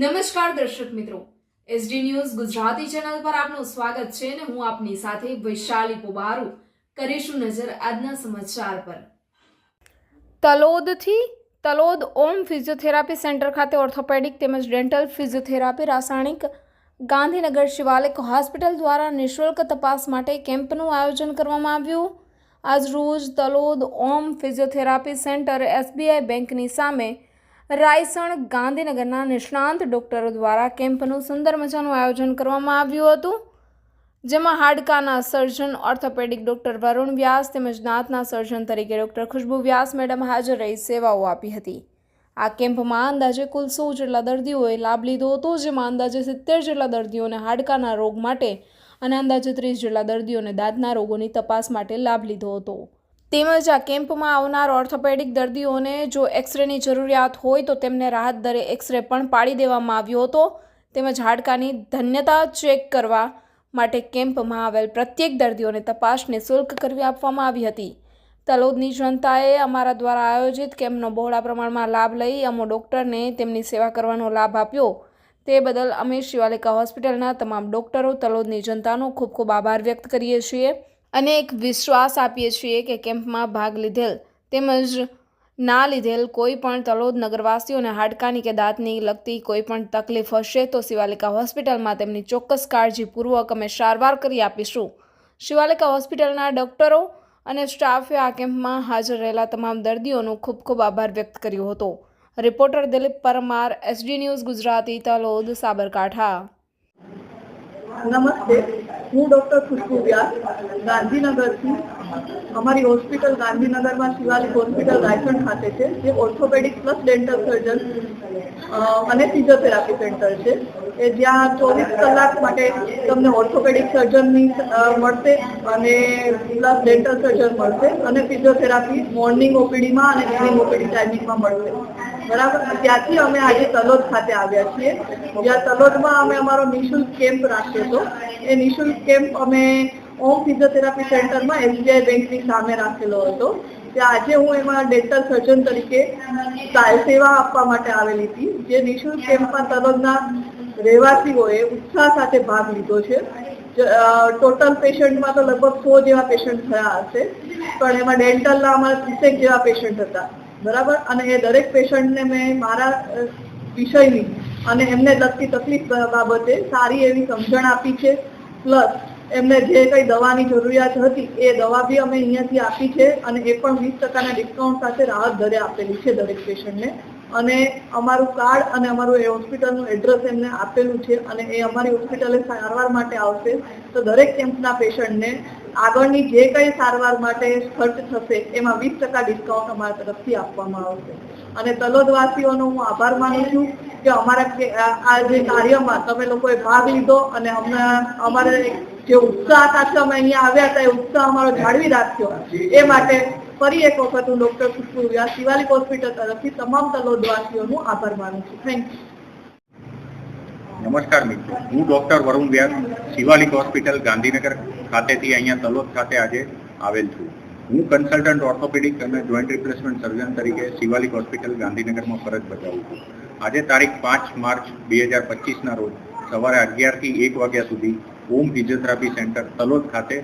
નમસ્કાર દર્શક મિત્રો. એસડી ન્યૂઝ ગુજરાતી ચેનલ પર આપનું સ્વાગત છે અને હું આપની સાથે વૈશાલી પોબારુ કરીશું નજર આજના સમાચાર પર. તલોદથી તલોદ ઓમ ફિઝિયોથેરાપી સેન્ટર ખાતે ઓર્થોપેડિક તેમજ ડેન્ટલ ફિઝિયોથેરાપી રાસાયણિક ગાંધીનગર શિવાલિક હોસ્પિટલ દ્વારા નિઃશુલ્ક તપાસ માટે કેમ્પનું આયોજન કરવામાં આવ્યું. આજ રોજ Talod Om physiotherapy centre SBI બેંકની સામે રાયસણ ગાંધીનગરના નિષ્ણાંત ડોક્ટરો દ્વારા કેમ્પનું સુંદર મજાનું આયોજન કરવામાં આવ્યું હતું, જેમાં હાડકાના surgeon, orthopaedic doctor Varun Vyas તેમજ દાંતના સર્જન તરીકે ડોક્ટર ખુશ્બુ વ્યાસ મેડમ હાજર રહી સેવાઓ આપી હતી. આ કેમ્પમાં અંદાજે કુલ સો જેટલા દર્દીઓએ લાભ લીધો હતો, જેમાં અંદાજે સિત્તેર જેટલા દર્દીઓને હાડકાના રોગ માટે અને અંદાજે ત્રીસ જેટલા દર્દીઓને દાંતના રોગોની તપાસ માટે લાભ લીધો હતો. તેમજ આ કેમ્પમાં આવનાર ઓર્થોપેડિક દર્દીઓને જો એક્સરેની જરૂરિયાત હોય તો તેમને રાહત દરે એક્સરે પણ પાડી દેવામાં આવ્યો હતો. તેમજ હાડકાની ધન્યતા ચેક કરવા માટે કેમ્પમાં આવેલ પ્રત્યેક દર્દીઓને તપાસ નિઃશુલ્ક કરવી આપવામાં આવી હતી. તલોદની જનતાએ અમારા દ્વારા આયોજિત કેમ્પનો બહોળા પ્રમાણમાં લાભ લઈ અમો ડૉક્ટરને તેમની સેવા કરવાનો લાભ આપ્યો. તે બદલ અમે શિવાલિકા હોસ્પિટલના તમામ ડૉક્ટરો, તલોદની જનતાનો ખૂબ ખૂબ આભાર વ્યક્ત કરીએ છીએ. અને એક વિશ્વાસ આપીએ છીએ કે કેમ્પમાં ભાગ લીધેલ તેમજ ના લીધેલ કોઈ પણ તલોદ નગરવાસીઓને હાડકાની કે દાંતની લગતી કોઈ પણ તકલીફ હશે તો શિવાલિકા હોસ્પિટલમાં તેમની ચોક્કસ કાળજીપૂર્વક અમે સારવાર કરી આપીશું. શિવાલિકા હોસ્પિટલના ડૉક્ટરો અને સ્ટાફે આ કેમ્પમાં હાજર રહેલા તમામ દર્દીઓનો ખૂબ ખૂબ આભાર વ્યક્ત કર્યો હતો. Reporter Dilip Parmar, SD news Gujarati, Talod, Sabarkantha. નમસ્તે હું ડૉક્ટર ખુશ્બુ વ્યાસ, ગાંધીનગરથી. અમારી હોસ્પિટલ ગાંધીનગરમાં શિવાલિક હોસ્પિટલ રાયસણ ખાતે છે, જે ઓર્થોપેડિક પ્લસ ડેન્ટલ સર્જન અને ફિઝિયોથેરાપી સેન્ટર છે. એ જ્યાં ચોવીસ કલાક માટે તમને ઓર્થોપેડિક સર્જનની મળશે અને પ્લસ ડેન્ટલ સર્જન મળશે અને ફિઝિયોથેરાપી મોર્નિંગ ઓપીડીમાં અને ઇવનિંગ ઓપીડી ટાઈમિંગમાં મળશે. બરાબર? ત્યાંથી અમે આજે તલોદ ખાતે આવ્યા છીએ. જ્યાં તલોદમાં અમે અમારો નિઃશુલ્ક રાખ્યો હતો. એ નિઃશુલ્ક કેમ્પ અમે ઓમ ફિઝિયોથેરાપી સેન્ટરમાં એસબીઆઈ બેંકની સામે રાખેલો હતો. ત્યાં આજે હું એમાં ડેન્ટલ સર્જન તરીકે સેવા આપવા માટે આવેલી હતી. જે નિઃશુલ્ક કેમ્પમાં તલોદના રહેવાસીઓએ ઉત્સાહ સાથે ભાગ લીધો છે. ટોટલ પેશન્ટમાં તો લગભગ સો જેવા પેશન્ટ થયા હશે. પણ એમાં ડેન્ટલના અમારા ત્રીસેક જેવા પેશન્ટ હતા. બરાબર? અને એ દરેક પેશન્ટને મેં મારા વિષયની અને એમને લગતી તકલીફ બાબતે સારી એવી સમજણ આપી છે. પ્લસ, એમને જે કંઈ દવાની જરૂરિયાત હતી, એ દવા બી અમે અહીંયાથી આપી છે અને એ પણ વીસ ટકાના ડિસ્કાઉન્ટ સાથે રાહત દરે આપેલી છે દરેક પેશન્ટને. અને અમારું કાર્ડ અને અમારું એ હોસ્પિટલનું એડ્રેસ એમને આપેલું છે અને એ અમારી હોસ્પિટલે સારવાર માટે આવશે. તો દરેક કેમ્પના પેશન્ટને આગળની જે કંઈ સારવાર માટે ખર્ચ થશે, એમાં વીસ ટકા ડિસ્કાઉન્ટ અમારા તરફથી આપવામાં આવશે. અને તલોદવાસીઓનો હું આભાર માનું છું કે અમારા આ જે કાર્યમાં તમે લોકોએ ભાગ લીધો અને અમને અમારે જે ઉત્સાહ સાથે અમે અહીંયા આવ્યા હતા, એ ઉત્સાહ અમારો જાળવી રાખ્યો. એ માટે ફરી એક વખત હું ડોક્ટર ખુશ્બુ વ્યાસ શિવાલિક હોસ્પિટલ તરફથી તમામ તલોદવાસીઓનું આભાર માનું છું. થેન્ક યુ નમસ્કાર મિત્રો. હું ડૉક્ટર વરુણ વ્યાસ શિવાલિક હોસ્પિટલ, ગાંધીનગર ખાતેથી અહીંયા તલોદ ખાતે આજે આવેલ છું. હું કન્સલ્ટન્ટ ઓર્થોપેડિક અને જોઈન્ટ રિપ્લેસમેન્ટ સર્જન તરીકે શિવાલિક હોસ્પિટલ, ગાંધીનગરમાં ફરજ બજાવું છું. આજે તારીખ પાંચ માર્ચ બે હજાર પચીસના રોજ સવારે અગિયારથી એક વાગ્યા સુધી ઓમ ફિઝિયોથેરાપી સેન્ટર તલોદ ખાતે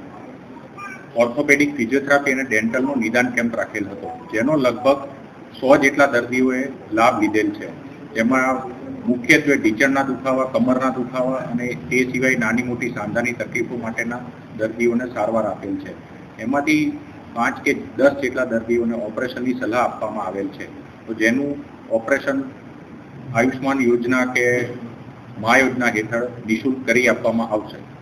ઓર્થોપેડિક ફિઝિયોથેરાપી અને ડેન્ટલનો નિદાન કેમ્પ રાખેલ હતો, જેનો લગભગ સો જેટલા દર્દીઓએ લાભ લીધેલ છે. જેમાં મુખ્યત્વે ઢીચણના દુખાવા, કમરના દુખાવા અને તે સિવાય નાની મોટી સાંધાની તકલીફો માટેના દર્દીઓને સારવાર આપેલ છે. એમાંથી પાંચ કે દસ જેટલા દર્દીઓને ઓપરેશનની સલાહ આપવામાં આવેલ છે. તો જેનું ઓપરેશન આયુષ્માન યોજના કે મા યોજના હેઠળ નિઃશુલ્ક કરી આપવામાં આવશે.